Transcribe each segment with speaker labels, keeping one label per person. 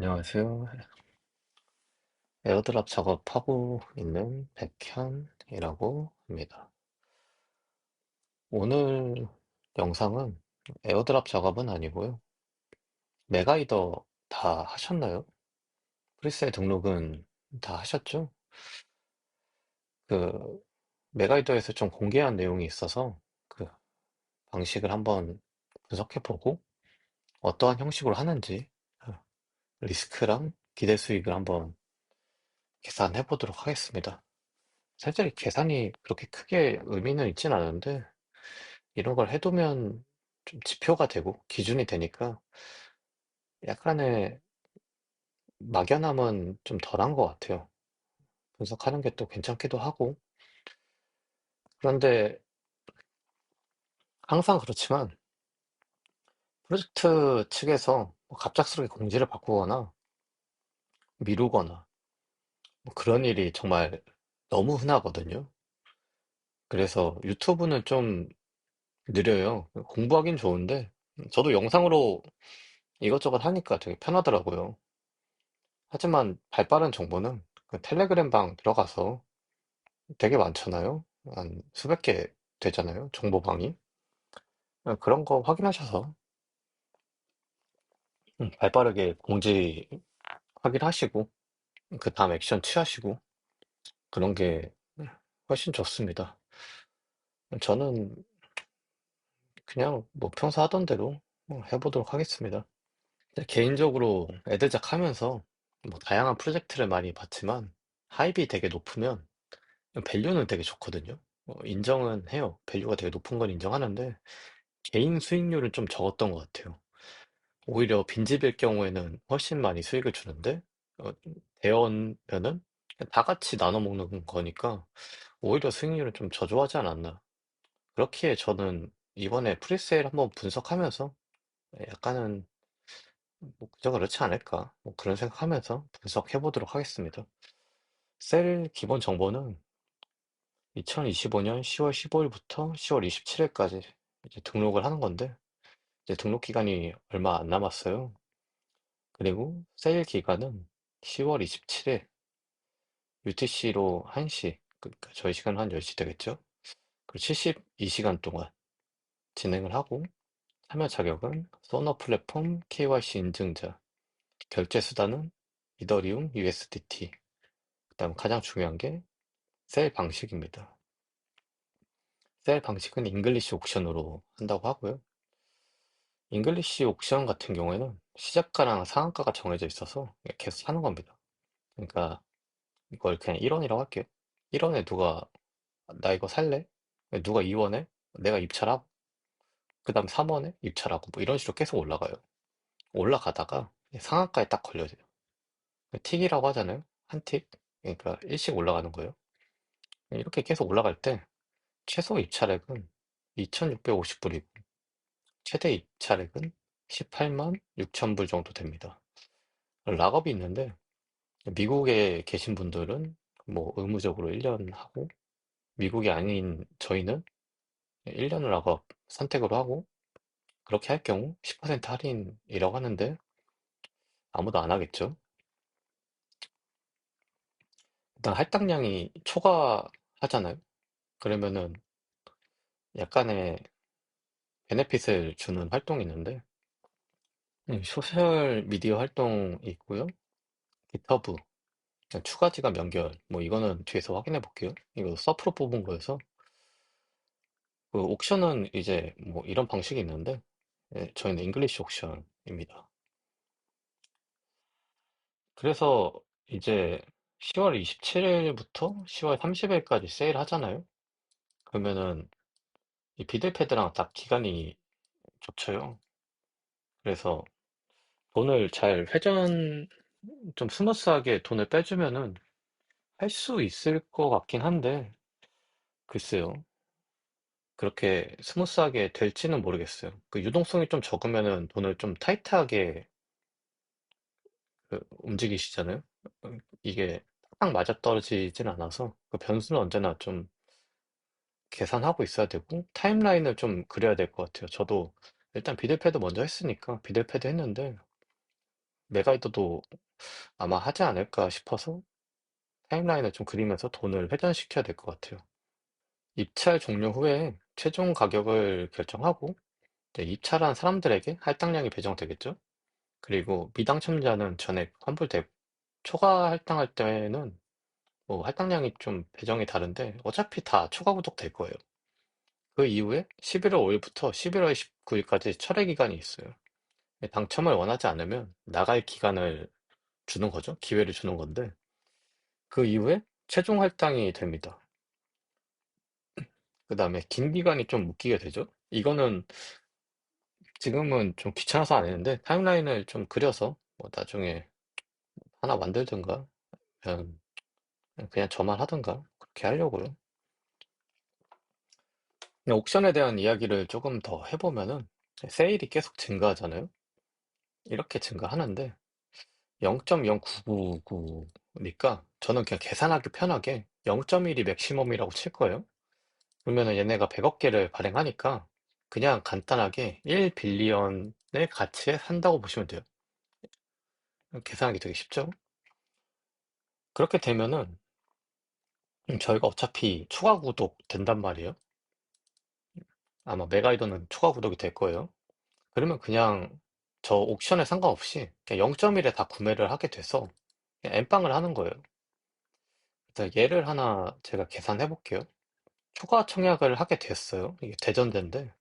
Speaker 1: 안녕하세요. 에어드랍 작업하고 있는 백현이라고 합니다. 오늘 영상은 에어드랍 작업은 아니고요. 메가이더 다 하셨나요? 프리셋 등록은 다 하셨죠? 그 메가이더에서 좀 공개한 내용이 있어서 그 방식을 한번 분석해보고 어떠한 형식으로 하는지 그 리스크랑 기대 수익을 한번 계산해 보도록 하겠습니다. 사실 이 계산이 그렇게 크게 의미는 있진 않은데 이런 걸 해두면 좀 지표가 되고 기준이 되니까 약간의 막연함은 좀 덜한 것 같아요. 분석하는 게 또 괜찮기도 하고 그런데 항상 그렇지만 프로젝트 측에서 뭐 갑작스럽게 공지를 바꾸거나 미루거나 뭐 그런 일이 정말 너무 흔하거든요. 그래서 유튜브는 좀 느려요. 공부하긴 좋은데 저도 영상으로 이것저것 하니까 되게 편하더라고요. 하지만 발빠른 정보는 그 텔레그램 방 들어가서 되게 많잖아요. 한 수백 개 되잖아요. 정보방이. 어, 그런 거 확인하셔서 음, 발빠르게 공지 확인하시고 그 다음 액션 취하시고 그런 게 훨씬 좋습니다. 저는 그냥 뭐 평소 하던 대로 뭐 해보도록 하겠습니다. 개인적으로 애들작 하면서 뭐 다양한 프로젝트를 많이 봤지만 하입이 되게 높으면 밸류는 되게 좋거든요. 어, 인정은 해요. 밸류가 되게 높은 건 인정하는데 개인 수익률은 좀 적었던 것 같아요. 오히려 빈집일 경우에는 훨씬 많이 수익을 주는데 어, 대여면은 다 같이 나눠 먹는 거니까 오히려 수익률은 좀 저조하지 않았나. 그렇기에 저는 이번에 프리세일 한번 분석하면서 약간은 뭐 그저 그렇지 않을까 뭐 그런 생각하면서 분석해 보도록 하겠습니다. 셀 기본 정보는 2025년 10월 15일부터 10월 27일까지 이제 등록을 하는 건데 이제 등록 기간이 얼마 안 남았어요. 그리고 세일 기간은 10월 27일 UTC로 1시, 그러니까 저희 시간은 한 10시 되겠죠? 그리고 72시간 동안 진행을 하고 참여 자격은 소너 플랫폼 KYC 인증자, 결제 수단은 이더리움 USDT, 그다음 가장 중요한 게셀 방식입니다. 셀 방식은 잉글리시 옥션으로 한다고 하고요. 잉글리시 옥션 같은 경우에는 시작가랑 상한가가 정해져 있어서 계속 사는 겁니다. 그러니까 이걸 그냥 1 원이라고 할게요. 1 원에 누가 나 이거 살래? 누가 2 원에 내가 입찰하고 그 다음 3 원에 입찰하고 뭐 이런 식으로 계속 올라가요. 올라가다가 상한가에 딱 걸려져요. 틱이라고 하잖아요. 한 틱. 그러니까 일씩 올라가는 거예요. 이렇게 계속 올라갈 때 최소 입찰액은 2,650 불이고 최대 입찰액은 18만 6천 불 정도 됩니다. 락업이 있는데 미국에 계신 분들은 뭐 의무적으로 1년 하고 미국이 아닌 저희는 1년을 락업 선택으로 하고 그렇게 할 경우 10% 할인이라고 하는데 아무도 안 하겠죠. 일단 할당량이 초과하잖아요. 그러면은 약간의 베네핏을 주는 활동이 있는데 음, 소셜 미디어 활동이 있고요. 기터브, 추가 지갑 연결 뭐 이거는 뒤에서 확인해 볼게요. 이거 서프로 뽑은 거여서 그 옥션은 이제 뭐 이런 방식이 있는데 예, 저희는 잉글리시 옥션입니다. 그래서 이제 10월 27일부터 10월 30일까지 세일 하잖아요. 그러면은 이 비들패드랑 딱 기간이 겹쳐요. 그래서 돈을 잘 회전 좀 스무스하게 돈을 빼주면은 할 수 있을 것 같긴 한데 글쎄요. 그렇게 스무스하게 될지는 모르겠어요. 그 유동성이 좀 적으면은 돈을 좀 타이트하게 그 움직이시잖아요. 음, 이게 딱 맞아떨어지진 않아서 그 변수는 언제나 좀 계산하고 있어야 되고 타임라인을 좀 그려야 될 것 같아요. 저도 일단 비들패드 먼저 했으니까 비들패드 했는데 메가이더도 아마 하지 않을까 싶어서 타임라인을 좀 그리면서 돈을 회전시켜야 될 것 같아요. 입찰 종료 후에 최종 가격을 결정하고 입찰한 사람들에게 할당량이 배정되겠죠. 그리고 미당첨자는 전액 환불되고 초과 할당할 때는 뭐 할당량이 좀 배정이 다른데 어차피 다 초과 구독 될 거예요. 그 이후에 11월 5일부터 11월 19일까지 철회 기간이 있어요. 당첨을 원하지 않으면 나갈 기간을 주는 거죠. 기회를 주는 건데 그 이후에 최종 할당이 됩니다. 그 다음에 긴 기간이 좀 묶이게 되죠. 이거는 지금은 좀 귀찮아서 안 했는데 타임라인을 좀 그려서 뭐 나중에 하나 만들든가 그냥, 그냥 저만 하든가 그렇게 하려고요. 옥션에 대한 이야기를 조금 더 해보면은 세일이 계속 증가하잖아요. 이렇게 증가하는데 0.0999니까 저는 그냥 계산하기 편하게 0.1이 맥시멈이라고 칠 거예요. 그러면은 얘네가 100억 개를 발행하니까 그냥 간단하게 1 빌리언의 가치에 산다고 보시면 돼요. 계산하기 되게 쉽죠? 그렇게 되면은 저희가 어차피 추가 구독 된단 말이에요. 아마 메가이더는 추가 구독이 될 거예요. 그러면 그냥 저 옥션에 상관없이 그냥 0.1 에 다 구매를 하게 돼서 그냥 엠빵을 하는 거예요. 그래서 얘를 하나 제가 계산해 볼게요. 추가 청약을 하게 됐어요. 이게 대전제인데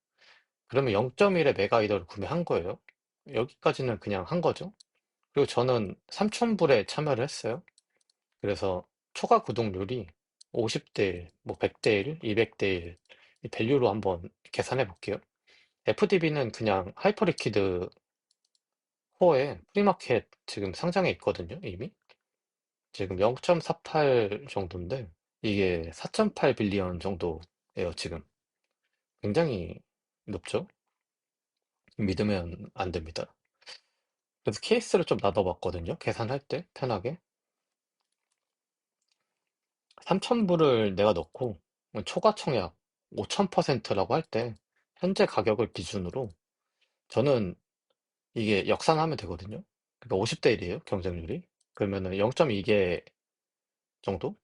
Speaker 1: 그러면 0.1 에 메가이더를 구매한 거예요. 여기까지는 그냥 한 거죠. 그리고 저는 3,000 불에 참여를 했어요. 그래서 초과 구독률이 50대 1, 뭐 100대 1, 200대 1, 이 밸류로 한번 계산해 볼게요. FDB는 그냥 하이퍼리퀴드 코어에 프리마켓 지금 상장해 있거든요, 이미. 지금 0.48 정도인데, 이게 4.8 빌리언 정도예요, 지금. 굉장히 높죠? 믿으면 안 됩니다. 그래서 케이스를 좀 나눠봤거든요, 계산할 때, 편하게. 3,000불을 내가 넣고, 초과 청약 5,000%라고 할 때, 현재 가격을 기준으로, 저는 이게 역산하면 되거든요. 그러니까 50대 1이에요, 경쟁률이. 그러면은 0.2개 정도?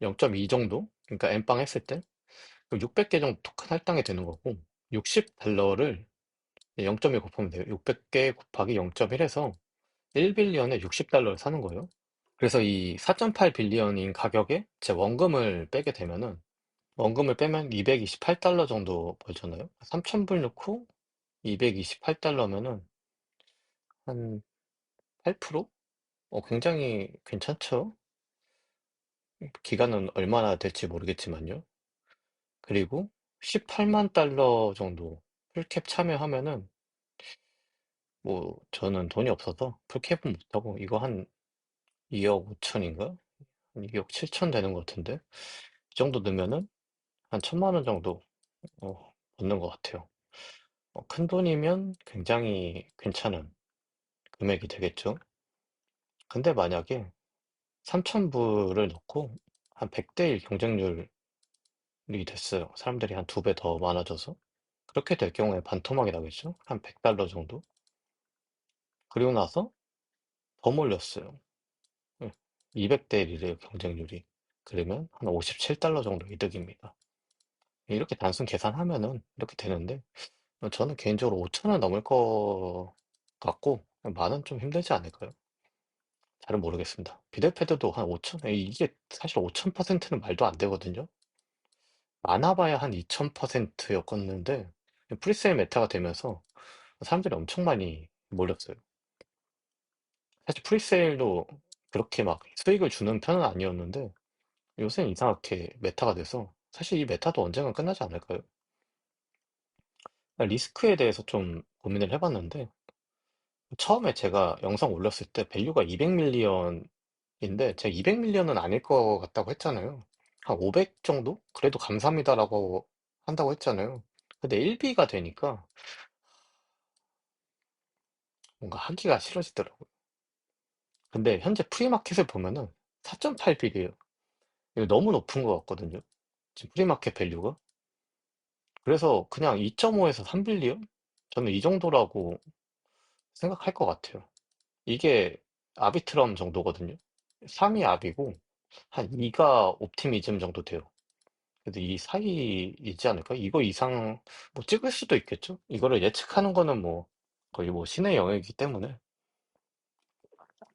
Speaker 1: 0.2 정도? 그러니까 엠빵 했을 때 600개 정도 토큰 할당이 되는 거고 60달러를 0.1 곱하면 돼요. 600개 곱하기 0.1 해서 1빌리언에 60달러를 사는 거예요. 그래서 이 4.8 빌리언인 가격에 제 원금을 빼게 되면은 원금을 빼면 228달러 정도 벌잖아요. 3,000불 넣고 228달러면은 한 8%? 어, 굉장히 괜찮죠? 기간은 얼마나 될지 모르겠지만요. 그리고 18만 달러 정도 풀캡 참여하면은 뭐 저는 돈이 없어서 풀캡은 못하고 이거 한 2억 5천인가? 한 2억 7천 되는 것 같은데 이 정도 넣으면은 한 천만 원 정도 어, 얻는 것 같아요. 어, 큰 돈이면 굉장히 괜찮은 금액이 되겠죠. 근데 만약에 3천 불을 넣고 한 100대 1 경쟁률이 됐어요. 사람들이 한 두 배 더 많아져서 그렇게 될 경우에 반토막이 나겠죠? 한 100달러 정도? 그리고 나서 더 몰렸어요. 200대 1 이래요, 경쟁률이. 그러면 한 57달러 정도 이득입니다. 이렇게 단순 계산하면은 이렇게 되는데, 저는 개인적으로 5천원 넘을 것 같고, 만원 좀 힘들지 않을까요? 잘은 모르겠습니다. 비델패드도 한 5천, 이게 사실 5,000%는 말도 안 되거든요. 많아 봐야 한 2,000%였었는데, 프리세일 메타가 되면서 사람들이 엄청 많이 몰렸어요. 사실 프리세일도 그렇게 막 수익을 주는 편은 아니었는데 요새는 이상하게 메타가 돼서 사실 이 메타도 언젠간 끝나지 않을까요? 리스크에 대해서 좀 고민을 해봤는데 처음에 제가 영상 올렸을 때 밸류가 200밀리언인데 제가 200밀리언은 아닐 것 같다고 했잖아요. 한 500 정도? 그래도 감사합니다라고 한다고 했잖아요. 근데 1비가 되니까 뭔가 하기가 싫어지더라고요. 근데 현재 프리마켓을 보면은 4.8빌이에요. 이거 너무 높은 것 같거든요. 지금 프리마켓 밸류가. 그래서 그냥 2.5에서 3빌리언? 저는 이 정도라고 생각할 것 같아요. 이게 아비트럼 정도거든요. 3이 압이고 한 2가 옵티미즘 정도 돼요. 그래도 이 사이이지 않을까? 이거 이상 뭐 찍을 수도 있겠죠? 이거를 예측하는 거는 뭐 거의 뭐 신의 영역이기 때문에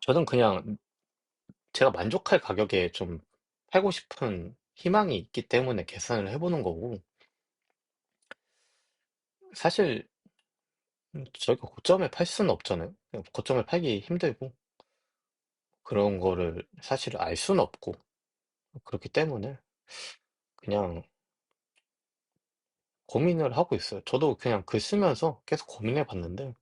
Speaker 1: 저는 그냥 제가 만족할 가격에 좀 팔고 싶은 희망이 있기 때문에 계산을 해 보는 거고 사실 저희가 고점에 팔 수는 없잖아요. 고점에 팔기 힘들고 그런 거를 사실 알 수는 없고 그렇기 때문에 그냥 고민을 하고 있어요. 저도 그냥 글 쓰면서 계속 고민해 봤는데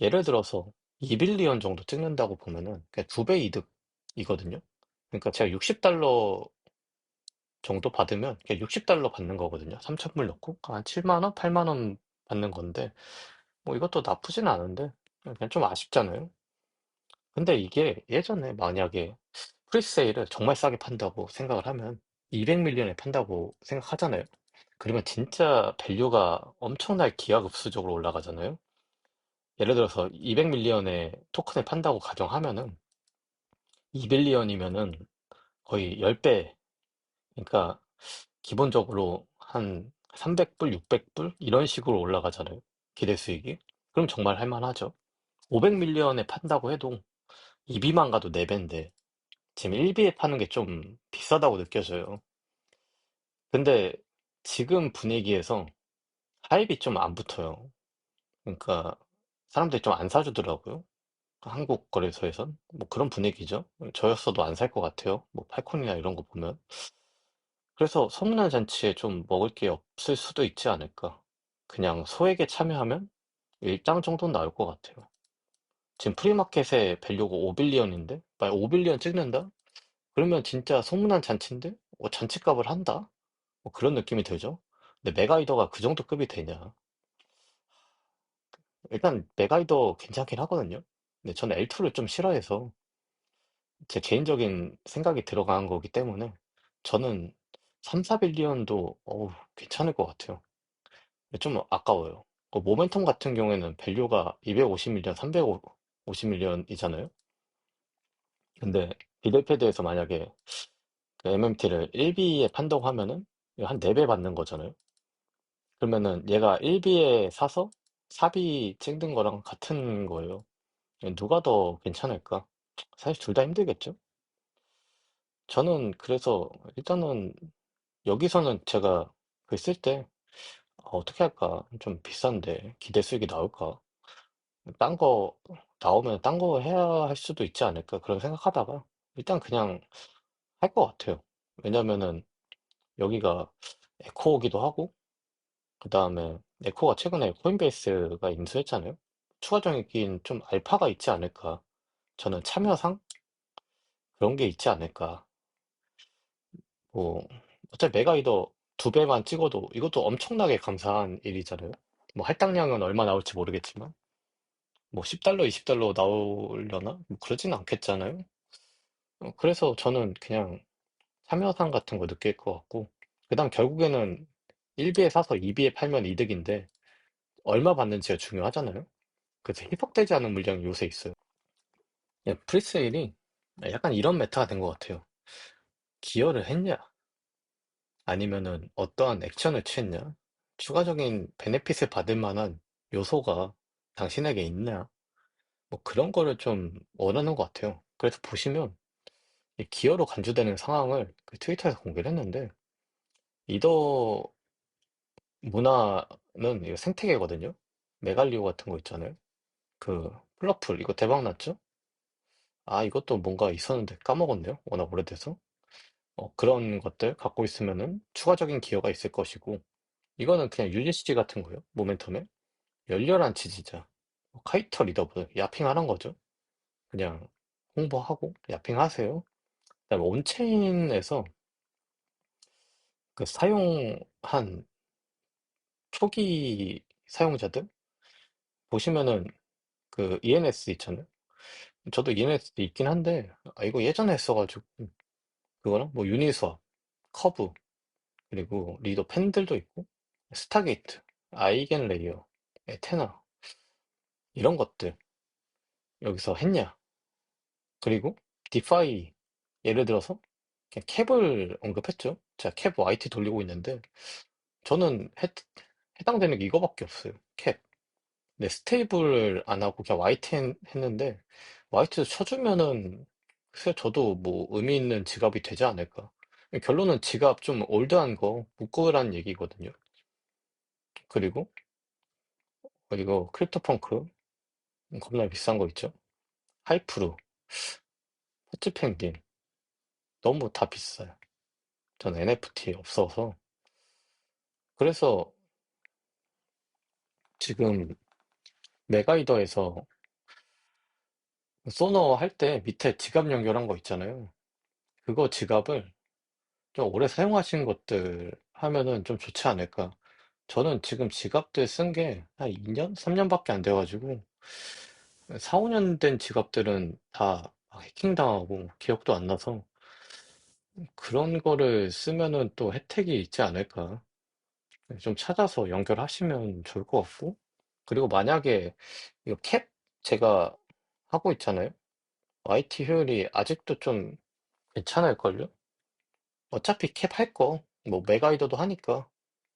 Speaker 1: 예를 들어서 2빌리언 정도 찍는다고 보면은 그냥 두배 이득이거든요. 그러니까 제가 60달러 정도 받으면 그냥 60달러 받는 거거든요. 3,000불 넣고 한 7만 원, 8만 원 받는 건데 뭐 이것도 나쁘진 않은데 그냥 좀 아쉽잖아요. 근데 이게 예전에 만약에 프리세일을 정말 싸게 판다고 생각을 하면 200밀리언에 판다고 생각하잖아요. 그러면 진짜 밸류가 엄청나게 기하급수적으로 올라가잖아요. 예를 들어서 200밀리언의 토큰을 판다고 가정하면은 2빌리언이면은 거의 10배. 그러니까 기본적으로 한 300불, 600불 이런 식으로 올라가잖아요. 기대 수익이. 그럼 정말 할 만하죠. 500밀리언에 판다고 해도 2비만 가도 4배인데 지금 1비에 파는 게 좀 비싸다고 느껴져요. 근데 지금 분위기에서 하입이 좀 안 붙어요. 그러니까 사람들이 좀 안 사주더라고요. 한국 거래소에선 뭐 그런 분위기죠. 저였어도 안 살 것 같아요. 뭐 팔콘이나 이런 거 보면. 그래서 성난 잔치에 좀 먹을 게 없을 수도 있지 않을까. 그냥 소액에 참여하면 일당 정도는 나올 것 같아요. 지금 프리마켓의 밸류가 5빌리언인데, 만약 5빌리언 찍는다? 그러면 진짜 소문난 잔치인데, 어, 잔치값을 한다? 뭐 그런 느낌이 들죠. 근데 메가이더가 그 정도 급이 되냐? 일단 메가이더 괜찮긴 하거든요. 근데 저는 L2를 좀 싫어해서 제 개인적인 생각이 들어간 거기 때문에 저는 3, 4빌리언도 어우, 괜찮을 것 같아요. 좀 아까워요. 그 모멘텀 같은 경우에는 밸류가 250밀리언, 350밀리언이잖아요. 근데 비델패드에서 만약에 MMT를 1B에 판다고 하면은 한 4배 받는 거잖아요. 그러면은 얘가 1B에 사서 4B 찍는 거랑 같은 거예요. 누가 더 괜찮을까? 사실 둘 다 힘들겠죠? 저는 그래서 일단은 여기서는 제가 글쓸때 어떻게 할까? 좀 비싼데 기대 수익이 나올까? 딴 거 나오면 딴 거 해야 할 수도 있지 않을까? 그런 생각하다가 일단 그냥 할 것 같아요. 왜냐면은 여기가 에코이기도 하고 그 다음에 에코가 최근에 코인베이스가 인수했잖아요. 추가적인 좀 알파가 있지 않을까? 저는 참여상 그런 게 있지 않을까? 뭐 어차피 메가이더 두 배만 찍어도 이것도 엄청나게 감사한 일이잖아요. 뭐 할당량은 얼마 나올지 모르겠지만 뭐 10달러, 20달러 나오려나? 뭐 그러진 않겠잖아요. 어, 그래서 저는 그냥 참여상 같은 거 느낄 것 같고 그다음 결국에는 1비에 사서 2비에 팔면 이득인데 얼마 받는지가 중요하잖아요. 그래서 희석되지 않은 물량이 요새 있어요. 예, 프리세일이 약간 이런 메타가 된 것 같아요. 기여를 했냐? 아니면은 어떠한 액션을 취했냐? 추가적인 베네핏을 받을 만한 요소가 당신에게 있냐? 뭐 그런 거를 좀 원하는 것 같아요. 그래서 보시면 이 기어로 간주되는 상황을 그 트위터에서 공개를 했는데 이더 문화는 이거 생태계거든요. 메갈리오 같은 거 있잖아요. 그 플러플 이거 대박 났죠? 아 이것도 뭔가 있었는데 까먹었네요. 워낙 오래돼서. 어, 그런 것들 갖고 있으면은 추가적인 기여가 있을 것이고 이거는 그냥 UGC 같은 거예요. 모멘텀에 열렬한 지지자. 뭐 카이터 리더보드 야핑하는 거죠. 그냥 홍보하고 야핑하세요. 그다음에 온체인에서 그 사용한 초기 사용자들 보시면은 그 ENS 있잖아요. 저도 ENS 있긴 한데 아, 이거 예전에 했어가지고 그거랑 뭐 유니스왑, 커브 그리고 리더 팬들도 있고 스타게이트, 아이겐 레이어, 에테나 이런 것들 여기서 했냐? 그리고 디파이 예를 들어서 그냥 캡을 언급했죠. 제가 캡 YT 돌리고 있는데 저는 해, 해당되는 게 이거밖에 없어요. 캡. 네, 스테이블을 안 하고 그냥 했- 했는데 YT도 쳐주면은 글쎄 저도 뭐 의미 있는 지갑이 되지 않을까. 결론은 지갑 좀 올드한 거 묶으라는 얘기거든요. 그리고 어, 이거 크립토펑크 겁나 비싼 거 있죠. 하이프루, 퍼치펭귄 너무 다 비싸요. 저는 NFT 없어서 그래서 지금 메가이더에서 소너 할 때 밑에 지갑 연결한 거 있잖아요. 그거 지갑을 좀 오래 사용하신 것들 하면은 좀 좋지 않을까. 저는 지금 지갑들 쓴 게 한 2년? 3년밖에 안 돼가지고 4, 5년 된 지갑들은 다 해킹당하고 기억도 안 나서 그런 거를 쓰면은 또 혜택이 있지 않을까. 좀 찾아서 연결하시면 좋을 것 같고. 그리고 만약에 이거 캡 제가 하고 있잖아요. YT 효율이 아직도 좀 괜찮을걸요? 어차피 캡 할 거, 뭐 메가이더도 하니까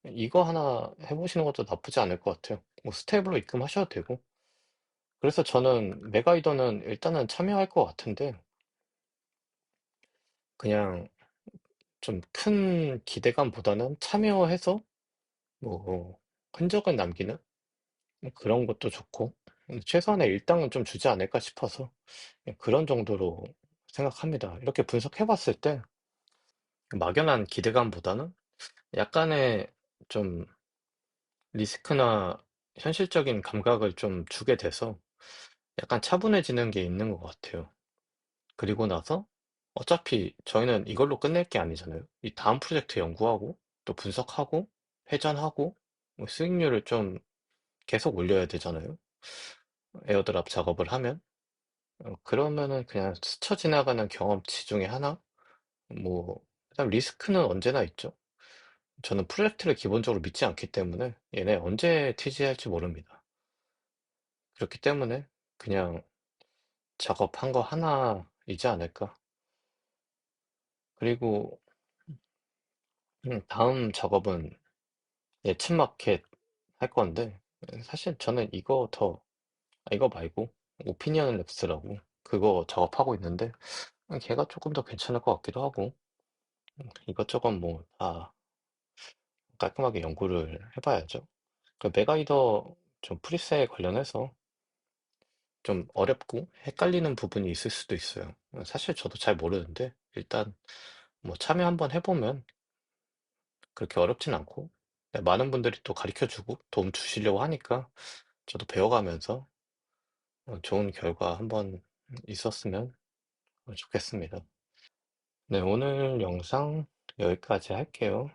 Speaker 1: 이거 하나 해보시는 것도 나쁘지 않을 것 같아요. 뭐 스테이블로 입금하셔도 되고. 그래서 저는 메가이더는 일단은 참여할 것 같은데 그냥 좀 큰 기대감보다는 참여해서 뭐 흔적을 남기는 그런 것도 좋고 최소한의 일당은 좀 주지 않을까 싶어서 그런 정도로 생각합니다. 이렇게 분석해 봤을 때 막연한 기대감보다는 약간의 좀 리스크나 현실적인 감각을 좀 주게 돼서 약간 차분해지는 게 있는 것 같아요. 그리고 나서 어차피 저희는 이걸로 끝낼 게 아니잖아요. 이 다음 프로젝트 연구하고 또 분석하고 회전하고 뭐 수익률을 좀 계속 올려야 되잖아요. 에어드랍 작업을 하면. 어, 그러면은 그냥 스쳐 지나가는 경험치 중에 하나? 뭐, 그다음 리스크는 언제나 있죠. 저는 프로젝트를 기본적으로 믿지 않기 때문에 얘네 언제 TG할지 모릅니다. 그렇기 때문에 그냥 작업한 거 하나이지 않을까. 그리고 음, 다음 작업은 예측 마켓 할 건데 사실 저는 이거 더 아, 이거 말고 오피니언 랩스라고 그거 작업하고 있는데 걔가 조금 더 괜찮을 것 같기도 하고 이것저것 뭐 다 깔끔하게 연구를 해 봐야죠. 그 메가이더 좀 프리셋 관련해서 좀 어렵고 헷갈리는 부분이 있을 수도 있어요. 사실 저도 잘 모르는데 일단 뭐 참여 한번 해 보면 그렇게 어렵진 않고 네, 많은 분들이 또 가르쳐주고 도움 주시려고 하니까 저도 배워가면서 어, 좋은 결과 한번 있었으면 좋겠습니다. 네, 오늘 영상 여기까지 할게요.